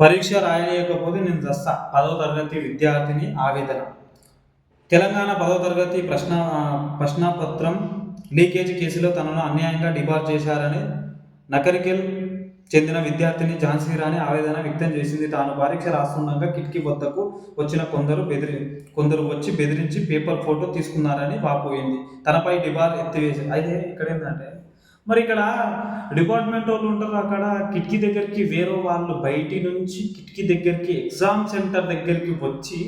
పరీక్ష రాయలేకపోతే నేను చస్తా పదవ తరగతి విద్యార్థిని ఆవేదన. తెలంగాణ పదవ తరగతి ప్రశ్న ప్రశ్నపత్రం లీకేజీ కేసులో తనను అన్యాయంగా డిబార్ చేశారని నకరికెల్ చెందిన విద్యార్థిని ఝాన్సీ రాణి ఆవేదన వ్యక్తం చేసింది. తాను పరీక్ష రాస్తుండగా కిటికీ వద్దకు వచ్చిన కొందరు బెదిరి కొందరు వచ్చి బెదిరించి పేపర్ ఫోటో తీసుకున్నారని వాపోయింది. తనపై డిబార్ ఎత్తివేసి అయితే ఇక్కడ ఏంటంటే మరి ఇక్కడ డిపార్ట్మెంట్ వాళ్ళు ఉంటారు అక్కడ కిటికీ దగ్గరికి వేరే వాళ్ళు బయటి నుంచి కిటికీ దగ్గరికి ఎగ్జామ్ సెంటర్ దగ్గరికి వచ్చి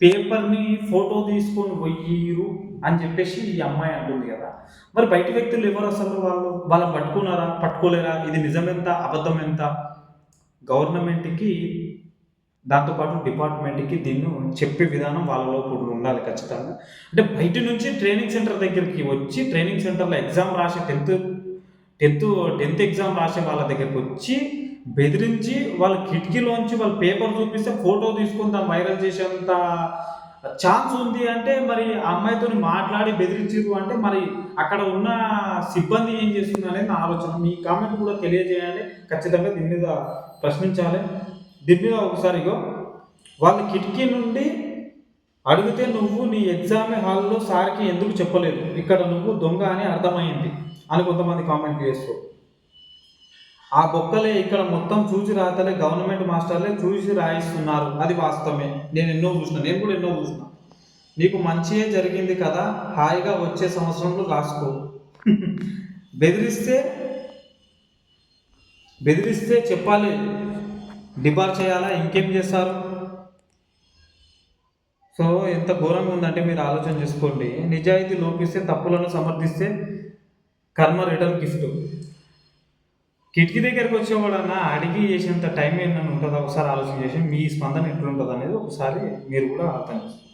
పేపర్ని ఫోటో తీసుకొని పోయిరు అని చెప్పేసి ఈ అమ్మాయి అంటుంది కదా. మరి బయట వ్యక్తులు ఎవరు అసలు వాళ్ళు? వాళ్ళని పట్టుకున్నారా? పట్టుకోలేరా? ఇది నిజం ఎంత అబద్ధం ఎంత గవర్నమెంట్కి దాంతోపాటు డిపార్ట్మెంట్కి దీన్ని చెప్పే విధానం వాళ్ళలో కూడా ఉండాలి ఖచ్చితంగా. అంటే బయట నుంచి ట్రైనింగ్ సెంటర్ దగ్గరికి వచ్చి ట్రైనింగ్ సెంటర్లో ఎగ్జామ్ రాసే టెన్త్ టెన్త్ టెన్త్ ఎగ్జామ్ రాసే వాళ్ళ దగ్గరికి వచ్చి బెదిరించి వాళ్ళ కిటికీలోంచి వాళ్ళ పేపర్ చూపిస్తే ఫోటో తీసుకొని దాన్ని వైరల్ చేసేంత ఛాన్స్ ఉంది అంటే మరి ఆ అమ్మాయితో మాట్లాడి బెదిరించారు అంటే మరి అక్కడ ఉన్న సిబ్బంది ఏం చేస్తుంది అనేది నా ఆలోచన. మీ కామెంట్ కూడా తెలియజేయాలి. ఖచ్చితంగా దీని మీద ప్రశ్నించాలి. దీని మీద ఒకసారి ఇగో వాళ్ళ కిటికీ నుండి అడిగితే నువ్వు నీ ఎగ్జామ్ హాల్లో సార్కి ఎందుకు చెప్పలేదు? ఇక్కడ నువ్వు దొంగ అని అర్థమైంది అని కొంతమంది కామెంట్ చేస్తూ. ఆ బొక్కలే ఇక్కడ మొత్తం చూసి రాతలే గవర్నమెంట్ మాస్టర్లే చూసి రాయిస్తున్నారు. అది వాస్తవమే. నేను ఎన్నో చూసిన నేను కూడా ఎన్నో చూసిన. నీకు మంచియే జరిగింది కదా హాయిగా వచ్చే సంవత్సరంలో రాసుకో బెదిరిస్తే బెదిరిస్తే చెప్పాలి. డిబార్ చేయాలా? ఇంకేం చేస్తారు? సో ఎంత ఘోరంగా ఉందంటే మీరు ఆలోచన చేసుకోండి. నిజాయితీ లోపిస్తే తప్పులను సమర్థిస్తే కర్మ రిటర్న్ గిఫ్ట్. కిటికీ దగ్గరికి వచ్చేవాడన్నా అడిగి చేసేంత టైం ఏమన్నా ఉంటుందా? ఒకసారి ఆలోచన చేసి మీ స్పందన ఎట్లుంటుంది అనేది ఒకసారి మీరు కూడా అర్థం చేసుకోండి.